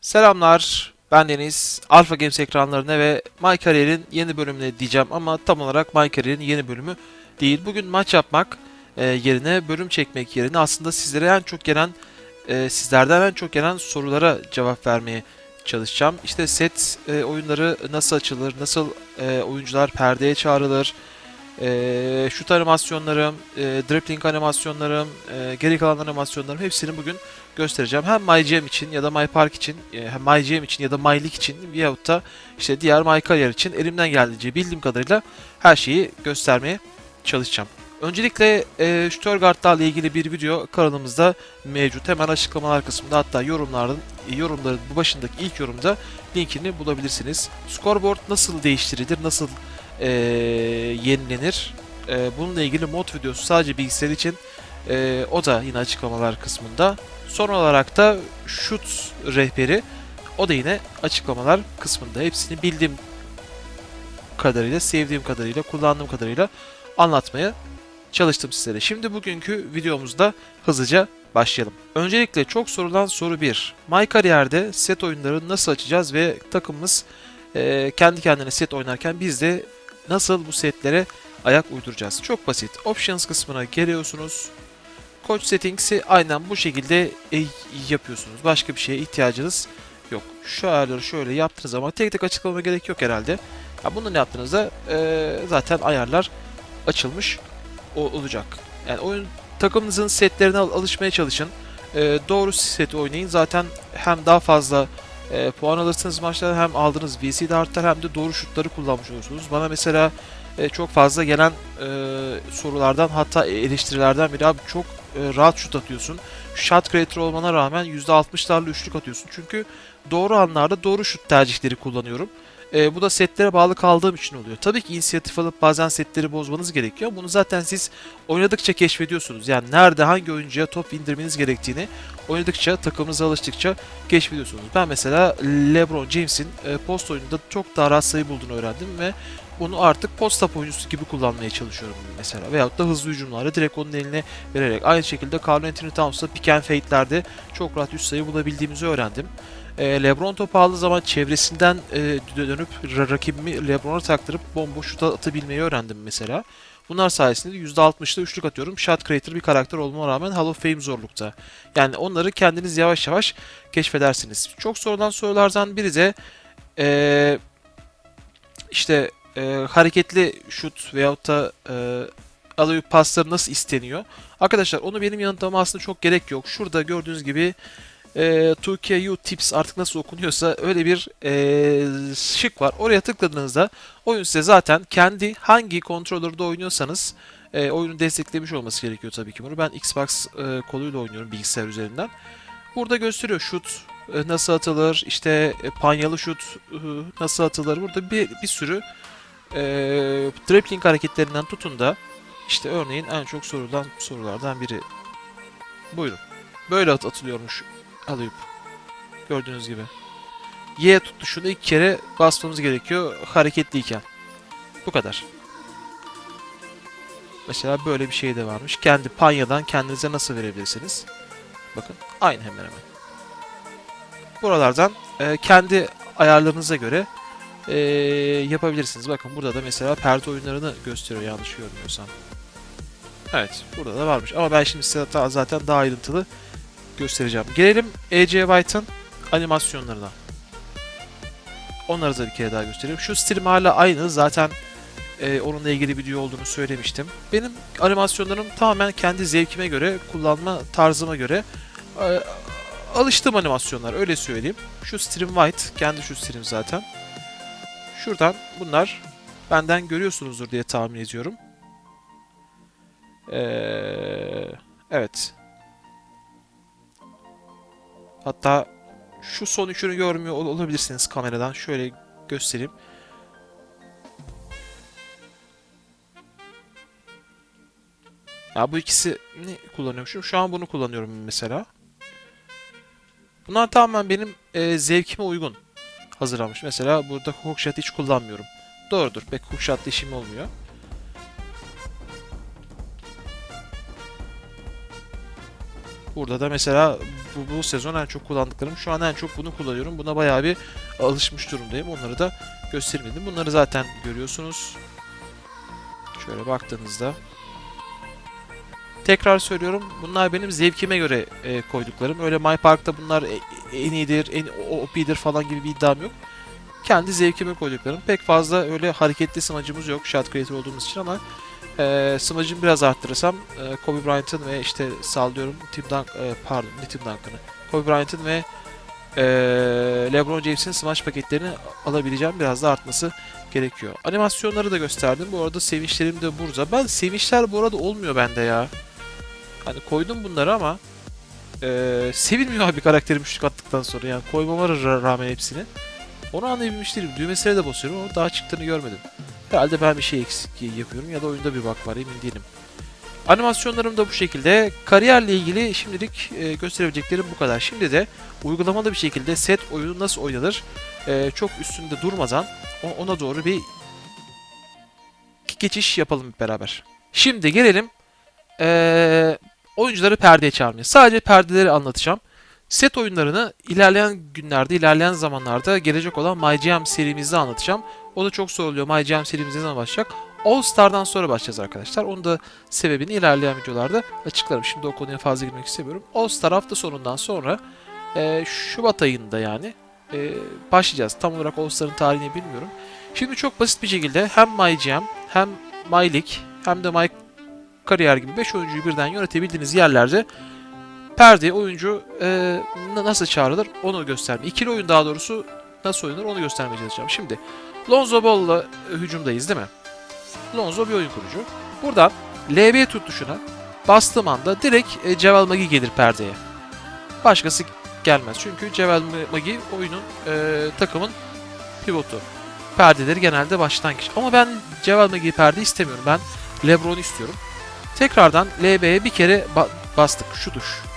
Selamlar, ben Deniz. Alpha Games ekranlarına ve My Career'in yeni bölümüne diyeceğim ama tam olarak My Career'in yeni bölümü değil. Bugün maç yapmak e, yerine, bölüm çekmek yerine aslında sizlere en çok gelen, e, sizlerden en çok gelen sorulara cevap vermeye çalışacağım. İşte set e, oyunları nasıl açılır, nasıl oyuncular perdeye çağrılır, e, şut animasyonlarım, e, dribbling animasyonlarım, e, geri kalan animasyonlarım hepsini bugün göstereceğim. Hem MyGM için ya da MyPark için, e, hem MyGM için ya da MyLeague için veyahut da işte diğer MyCareer için elimden geldiğince bildiğim kadarıyla her şeyi göstermeye çalışacağım. Öncelikle e, Stuttgart'larla ilgili bir video kanalımızda mevcut. Hemen açıklamalar kısmında hatta yorumların yorumların bu başındaki ilk yorumda linkini bulabilirsiniz. Scoreboard nasıl değiştirilir, nasıl e, yenilenir? E, bununla ilgili mod videosu sadece bilgisayar için. E, o da yine açıklamalar kısmında. Son olarak da şut rehberi o da yine açıklamalar kısmında. Hepsini bildiğim kadarıyla, sevdiğim kadarıyla, kullandığım kadarıyla anlatmaya çalıştım sizlere. Şimdi bugünkü videomuzda hızlıca başlayalım. Öncelikle çok sorulan soru 1. My Kariyer'de set oyunları nasıl açacağız ve takımımız e, kendi kendine set oynarken biz de nasıl bu setlere ayak uyduracağız? Çok basit. Options kısmına geliyorsunuz. Coach Settings'i aynen bu şekilde e, yapıyorsunuz. Başka bir şeye ihtiyacınız yok. Şu ayarları şöyle yaptığınız zaman tek tek açıklamama gerek yok herhalde. Ya bunu yaptığınızda e, zaten ayarlar açılmış olacak. Yani oyun takımınızın setlerine al- alışmaya çalışın. E, doğru seti oynayın. Zaten hem daha fazla e, puan alırsınız maçlarda hem aldığınız VC de artar hem de doğru şutları kullanmış olursunuz. Bana mesela e, çok fazla gelen e, sorulardan hatta eleştirilerden biri abi çok e, rahat şut atıyorsun. Shot creator olmana rağmen %60'larla üçlük atıyorsun. Çünkü doğru anlarda doğru şut tercihleri kullanıyorum. E, bu da setlere bağlı kaldığım için oluyor. Tabii ki inisiyatif alıp bazen setleri bozmanız gerekiyor. Bunu zaten siz oynadıkça keşfediyorsunuz. Yani nerede hangi oyuncuya top indirmeniz gerektiğini oynadıkça, takımınıza alıştıkça keşfediyorsunuz. Ben mesela LeBron James'in e, post oyununda çok daha rahat sayı bulduğunu öğrendim ve bunu artık post-up oyuncusu gibi kullanmaya çalışıyorum mesela. Veyahut da hızlı hücumlarda direkt onun eline vererek. Aynı şekilde Carl Anthony Towns'da pick and fade'lerde çok rahat üst sayı bulabildiğimizi öğrendim. E, LeBron topu aldığı zaman çevresinden e, dönüp ra- rakibimi LeBron'a taktırıp bomboş şut atabilmeyi öğrendim mesela. Bunlar sayesinde %60'da üçlük atıyorum. Shot creator bir karakter olmama rağmen Hall of Fame zorlukta. Yani onları kendiniz yavaş yavaş keşfedersiniz. Çok sorulan sorulardan biri de e, işte e, hareketli şut veyahut da e, alıyor pasları nasıl isteniyor? Arkadaşlar onu benim yanıtlamama aslında çok gerek yok. Şurada gördüğünüz gibi e, 2KU Tips artık nasıl okunuyorsa öyle bir e, şık var. Oraya tıkladığınızda oyun size zaten kendi hangi kontrollerde oynuyorsanız e, oyunu desteklemiş olması gerekiyor tabii ki bunu. Ben Xbox e, koluyla oynuyorum bilgisayar üzerinden. Burada gösteriyor şut e, nasıl atılır, işte e, panyalı şut e, nasıl atılır. Burada bir, bir sürü e, dribbling hareketlerinden tutun da işte örneğin en çok sorulan sorulardan biri. Buyurun. Böyle at atılıyormuş alayıp. Gördüğünüz gibi. Y tutuşunu ilk kere basmamız gerekiyor hareketliyken. Bu kadar. Mesela böyle bir şey de varmış. Kendi panyadan kendinize nasıl verebilirsiniz? Bakın aynı hemen hemen. Buralardan e, kendi ayarlarınıza göre e, yapabilirsiniz. Bakın burada da mesela perde oyunlarını gösteriyor yanlış görmüyorsam. Evet burada da varmış ama ben şimdi size zaten daha ayrıntılı göstereceğim. Gelelim E.C. White'ın animasyonlarına. Onları da bir kere daha göstereyim. Şu stream hala aynı. Zaten e, onunla ilgili video olduğunu söylemiştim. Benim animasyonlarım tamamen kendi zevkime göre, kullanma tarzıma göre e, alıştığım animasyonlar öyle söyleyeyim. Şu stream White, kendi şu stream zaten. Şuradan bunlar benden görüyorsunuzdur diye tahmin ediyorum. Ee, evet. Hatta şu son üçünü görmüyor ol- olabilirsiniz kameradan. Şöyle göstereyim. Ya bu ikisi ne kullanıyormuşum? Şu an bunu kullanıyorum mesela. Bunlar tamamen benim e, zevkime uygun hazırlanmış. Mesela burada hookshot hiç kullanmıyorum. Doğrudur. Pek hookshot'la işim olmuyor. Burada da mesela bu bu, sezon en çok kullandıklarım. Şu an en çok bunu kullanıyorum. Buna bayağı bir alışmış durumdayım. Onları da göstermedim. Bunları zaten görüyorsunuz. Şöyle baktığınızda. Tekrar söylüyorum. Bunlar benim zevkime göre e, koyduklarım. Öyle My Park'ta bunlar e- en iyidir, en OP'dir falan gibi bir iddiam yok. Kendi zevkime koyduklarım. Pek fazla öyle hareketli smacımız yok shot creator olduğumuz için ama e, smacımı biraz arttırırsam e, Kobe Bryant'ın ve işte sallıyorum Tim Dunk, e, pardon ne Tim Duncan'ı. Kobe Bryant'ın ve e, LeBron James'in smaç paketlerini alabileceğim biraz da artması gerekiyor. Animasyonları da gösterdim. Bu arada sevinçlerim de burada. Ben sevinçler bu arada olmuyor bende ya. Hani koydum bunları ama e, sevilmiyor abi karakterim üçlük attıktan sonra. Yani koymama ra- rağmen hepsini. Onu anlayabilmiş değilim. Düğmesine de basıyorum ama daha çıktığını görmedim. Herhalde ben bir şey eksik yapıyorum ya da oyunda bir bug var emin değilim. Animasyonlarım da bu şekilde. Kariyerle ilgili şimdilik e, gösterebileceklerim bu kadar. Şimdi de uygulamalı bir şekilde set oyunu nasıl oynanır e, çok üstünde durmadan ona doğru bir geçiş yapalım beraber. Şimdi gelelim e, oyuncuları perdeye çağırmaya. Sadece perdeleri anlatacağım. Set oyunlarını ilerleyen günlerde, ilerleyen zamanlarda gelecek olan MyGM serimizde anlatacağım. O da çok soruluyor. MyGM serimiz ne zaman başlayacak? All Star'dan sonra başlayacağız arkadaşlar. Onun da sebebini ilerleyen videolarda açıklarım. Şimdi o konuya fazla girmek istemiyorum. All Star hafta sonundan sonra e, Şubat ayında yani e, başlayacağız. Tam olarak All Star'ın tarihini bilmiyorum. Şimdi çok basit bir şekilde hem MyGM hem MyLeague hem de My Kariyer gibi 5 oyuncuyu birden yönetebildiğiniz yerlerde perde oyuncu e, na- nasıl çağrılır onu gösterme. İkili oyun daha doğrusu nasıl oynanır onu göstermeye çalışacağım. Şimdi Lonzo Ball'la e, hücumdayız değil mi? Lonzo bir oyun kurucu. Buradan LB tut tuşuna bastığım anda direkt e, Ceval Magi gelir perdeye. Başkası gelmez. Çünkü Ceval Magi oyunun e, takımın pivotu. Perdeleri genelde baştan kişi. Ama ben Ceval Magi perde istemiyorum. Ben Lebron istiyorum. Tekrardan LB'ye bir kere ba- bastık. Şu tuş.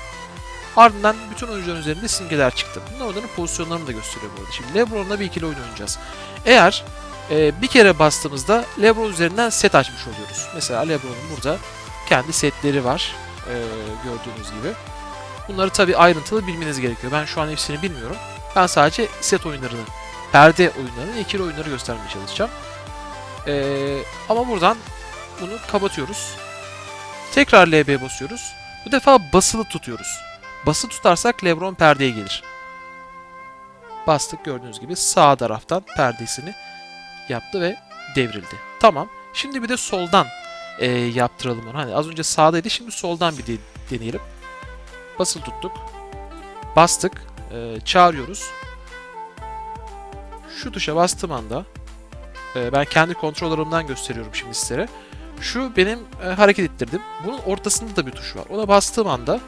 Ardından bütün oyuncuların üzerinde simgeler çıktı. Bunlar onların pozisyonlarını da gösteriyor bu arada. Şimdi Lebron'la bir ikili oyun oynayacağız. Eğer e, bir kere bastığımızda Lebron üzerinden set açmış oluyoruz. Mesela Lebron'un burada kendi setleri var. e, gördüğünüz gibi. Bunları tabi ayrıntılı bilmeniz gerekiyor. Ben şu an hepsini bilmiyorum. Ben sadece set oyunlarını, perde oyunlarını, ikili oyunları göstermeye çalışacağım. E, ama buradan bunu kapatıyoruz. Tekrar LB basıyoruz. Bu defa basılı tutuyoruz. Bası tutarsak Lebron perdeye gelir. Bastık gördüğünüz gibi sağ taraftan perdesini yaptı ve devrildi. Tamam. Şimdi bir de soldan e, yaptıralım onu. Hani az önce sağdaydı şimdi soldan bir de, deneyelim. Basılı tuttuk. Bastık. E, çağırıyoruz. Şu tuşa bastığım anda e, ben kendi kontrollerimden gösteriyorum şimdi sizlere. Şu benim e, hareket ettirdim. Bunun ortasında da bir tuş var. Ona bastığım anda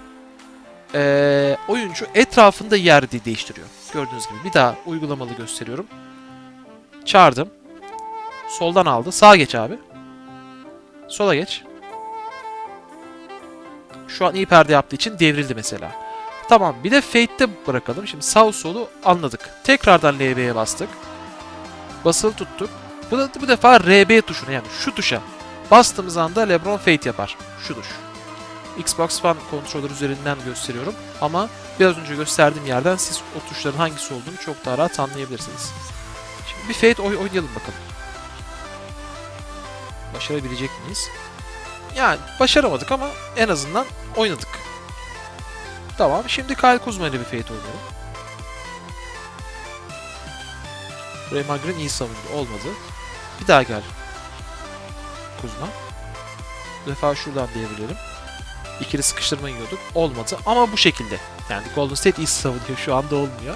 e, oyuncu etrafında yer de- değiştiriyor. Gördüğünüz gibi bir daha uygulamalı gösteriyorum. Çağırdım. Soldan aldı. Sağa geç abi. Sola geç. Şu an iyi perde yaptığı için devrildi mesela. Tamam bir de fade'de bırakalım. Şimdi sağ solu anladık. Tekrardan LB'ye bastık. Basılı tuttuk. Bu, da, bu defa RB tuşuna yani şu tuşa bastığımız anda LeBron fade yapar. Şu tuş. Xbox One kontroller üzerinden gösteriyorum ama biraz önce gösterdiğim yerden siz o tuşların hangisi olduğunu çok daha rahat anlayabilirsiniz. Şimdi bir fade oy- oynayalım bakalım. Başarabilecek miyiz? Yani başaramadık ama en azından oynadık. Tamam şimdi Kyle Kuzma ile bir fade oynayalım. Draymond Green iyi savundu. Olmadı. Bir daha gel. Kuzma. Bu defa şuradan diyebilirim. İkili sıkıştırma yiyorduk. Olmadı ama bu şekilde. Yani Golden State iyi savunuyor. Şu anda olmuyor.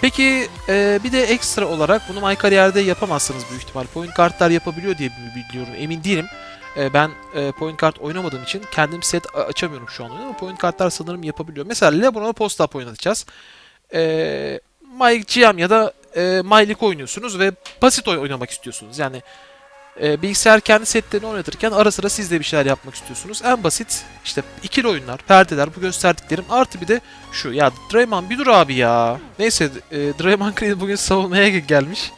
Peki e, bir de ekstra olarak bunu My Kariyer'de yapamazsınız büyük ihtimal. Point kartlar yapabiliyor diye biliyorum. Emin değilim. E, ben e, point kart oynamadığım için kendim set açamıyorum şu an ama point kartlar sanırım yapabiliyor. Mesela Lebron'a post-up oynatacağız. E, My GM ya da e, My oynuyorsunuz ve basit oy- oynamak istiyorsunuz. Yani e, bilgisayar kendi setlerini oynatırken ara sıra siz de bir şeyler yapmak istiyorsunuz. En basit işte ikili oyunlar, perdeler, bu gösterdiklerim artı bir de şu. Ya Draymond bir dur abi ya. Neyse e, Draymond Green bugün savunmaya ge- gelmiş.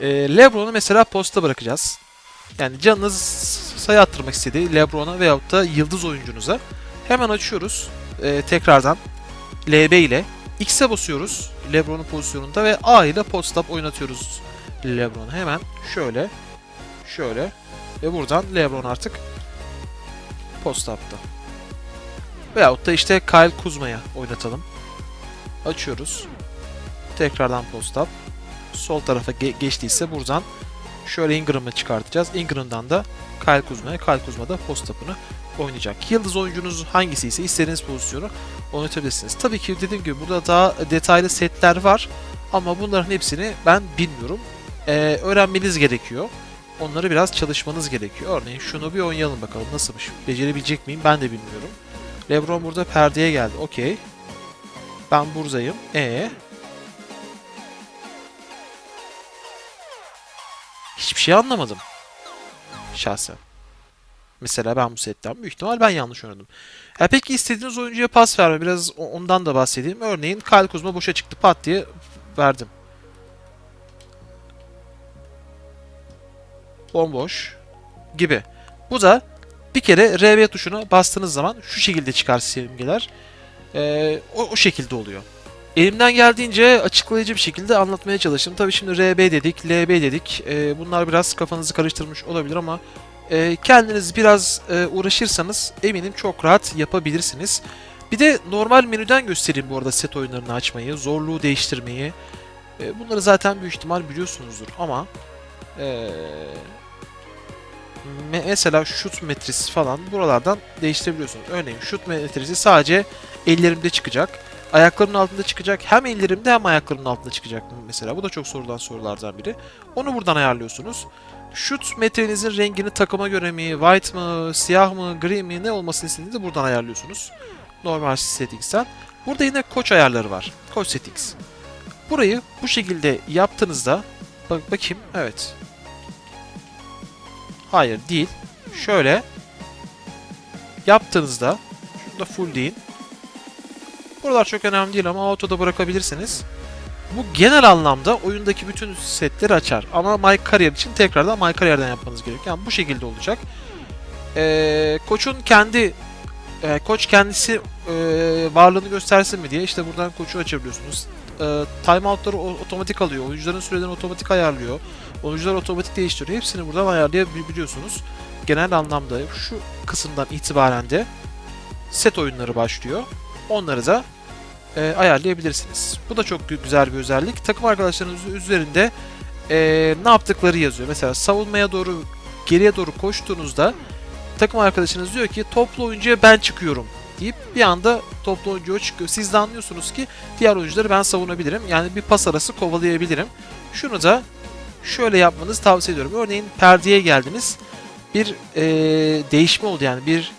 E, Lebron'u mesela posta bırakacağız. Yani canınız sayı attırmak istediği Lebron'a veyahut da yıldız oyuncunuza hemen açıyoruz. E, tekrardan LB ile X'e basıyoruz Lebron'un pozisyonunda ve A ile post-up oynatıyoruz Lebron'u. Hemen şöyle, şöyle ve buradan Lebron artık post-up'ta. Veyahut da işte Kyle Kuzma'ya oynatalım. Açıyoruz. Tekrardan post-up. Sol tarafa ge- geçtiyse buradan şöyle Ingram'ı çıkartacağız. Ingram'dan da Kyle Kuzma'ya, Kyle Kuzma da post-up'ını oynayacak. Yıldız oyuncunuz hangisi ise istediğiniz pozisyonu oynatabilirsiniz. Tabii ki dediğim gibi burada daha detaylı setler var ama bunların hepsini ben bilmiyorum. Ee, öğrenmeniz gerekiyor. Onları biraz çalışmanız gerekiyor. Örneğin şunu bir oynayalım bakalım nasılmış. Becerebilecek miyim ben de bilmiyorum. Lebron burada perdeye geldi. Okey. Ben buradayım. E Hiçbir şey anlamadım. Şahsen. Mesela ben bu setten büyük ihtimal ben yanlış oynadım. Ya peki istediğiniz oyuncuya pas verme. Biraz ondan da bahsedeyim. Örneğin Kyle Kuzma boşa çıktı. Pat diye verdim. Bomboş. Gibi. Bu da bir kere RB tuşuna bastığınız zaman şu şekilde çıkar simgeler. Ee, o, o şekilde oluyor. Elimden geldiğince açıklayıcı bir şekilde anlatmaya çalıştım. Tabii şimdi RB dedik, LB dedik. Ee, bunlar biraz kafanızı karıştırmış olabilir ama e, kendiniz biraz e, uğraşırsanız eminim çok rahat yapabilirsiniz. Bir de normal menüden göstereyim bu arada set oyunlarını açmayı, zorluğu değiştirmeyi. E, bunları zaten büyük ihtimal biliyorsunuzdur ama e, me- mesela şut metresi falan buralardan değiştirebiliyorsunuz. Örneğin şut metresi sadece ellerimde çıkacak. Ayaklarımın altında çıkacak. Hem ellerimde hem ayaklarımın altında çıkacak mesela. Bu da çok sorulan sorulardan biri. Onu buradan ayarlıyorsunuz. Şut metrenizin rengini takıma göre mi, white mı, siyah mı, gri mi ne olmasını istediğinizi buradan ayarlıyorsunuz. Normal settings'ten. Burada yine koç ayarları var. Koç settings. Burayı bu şekilde yaptığınızda bak bakayım evet. Hayır değil. Şöyle yaptığınızda şurada full değil. Buralar çok önemli değil ama auto'da bırakabilirsiniz. Bu genel anlamda oyundaki bütün setleri açar. Ama My Career için tekrardan My Career'den yapmanız gerekiyor. Yani bu şekilde olacak. Ee, koçun kendi e, koç kendisi e, varlığını göstersin mi diye işte buradan koçu açabiliyorsunuz. E, timeoutları otomatik alıyor. Oyuncuların sürelerini otomatik ayarlıyor. Oyuncular otomatik değiştiriyor. Hepsini buradan ayarlayabiliyorsunuz. Genel anlamda şu kısımdan itibaren de set oyunları başlıyor. Onları da e, ayarlayabilirsiniz. Bu da çok gü- güzel bir özellik. Takım arkadaşlarınız üzerinde e, ne yaptıkları yazıyor. Mesela savunmaya doğru geriye doğru koştuğunuzda takım arkadaşınız diyor ki toplu oyuncuya ben çıkıyorum deyip bir anda toplu oyuncu o çıkıyor. Siz de anlıyorsunuz ki diğer oyuncuları ben savunabilirim. Yani bir pas arası kovalayabilirim. Şunu da şöyle yapmanızı tavsiye ediyorum. Örneğin perdeye geldiniz. Bir e, değişme oldu yani bir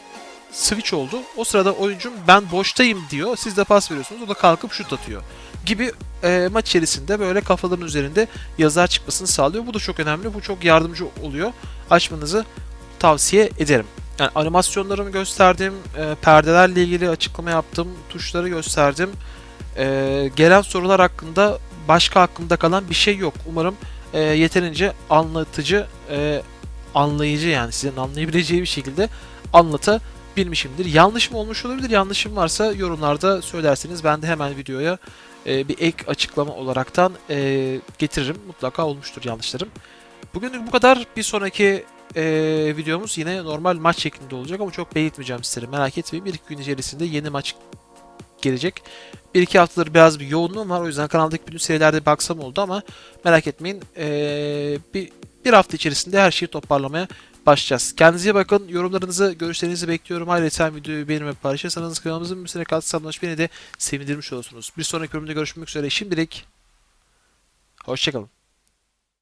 switch oldu. O sırada oyuncum ben boştayım diyor. Siz de pas veriyorsunuz. O da kalkıp şut atıyor. Gibi e, maç içerisinde böyle kafaların üzerinde yazılar çıkmasını sağlıyor. Bu da çok önemli. Bu çok yardımcı oluyor. Açmanızı tavsiye ederim. Yani animasyonlarımı gösterdim. e, perdelerle ilgili açıklama yaptım. Tuşları gösterdim. E, gelen sorular hakkında başka aklımda kalan bir şey yok. Umarım e, yeterince anlatıcı, e, anlayıcı yani sizin anlayabileceği bir şekilde anlatabilmişimdir. Yanlış mı olmuş olabilir? Yanlışım varsa yorumlarda söylerseniz ben de hemen videoya e, bir ek açıklama olaraktan e, getiririm. Mutlaka olmuştur yanlışlarım. Bugünlük bu kadar. Bir sonraki e, videomuz yine normal maç şeklinde olacak ama çok belirtmeyeceğim sizlere. Merak etmeyin. Bir iki gün içerisinde yeni maç gelecek. Bir iki haftadır biraz bir yoğunluğum var. O yüzden kanaldaki bütün serilerde baksam oldu ama merak etmeyin. E, bir, bir hafta içerisinde her şeyi toparlamaya başlayacağız. Kendinize bakın. Yorumlarınızı, görüşlerinizi bekliyorum. Ayrıca videoyu beğenmeyi paylaşırsanız kanalımızın bir süre kalırsanız beni de sevindirmiş olursunuz. Bir sonraki bölümde görüşmek üzere. Şimdilik hoşçakalın.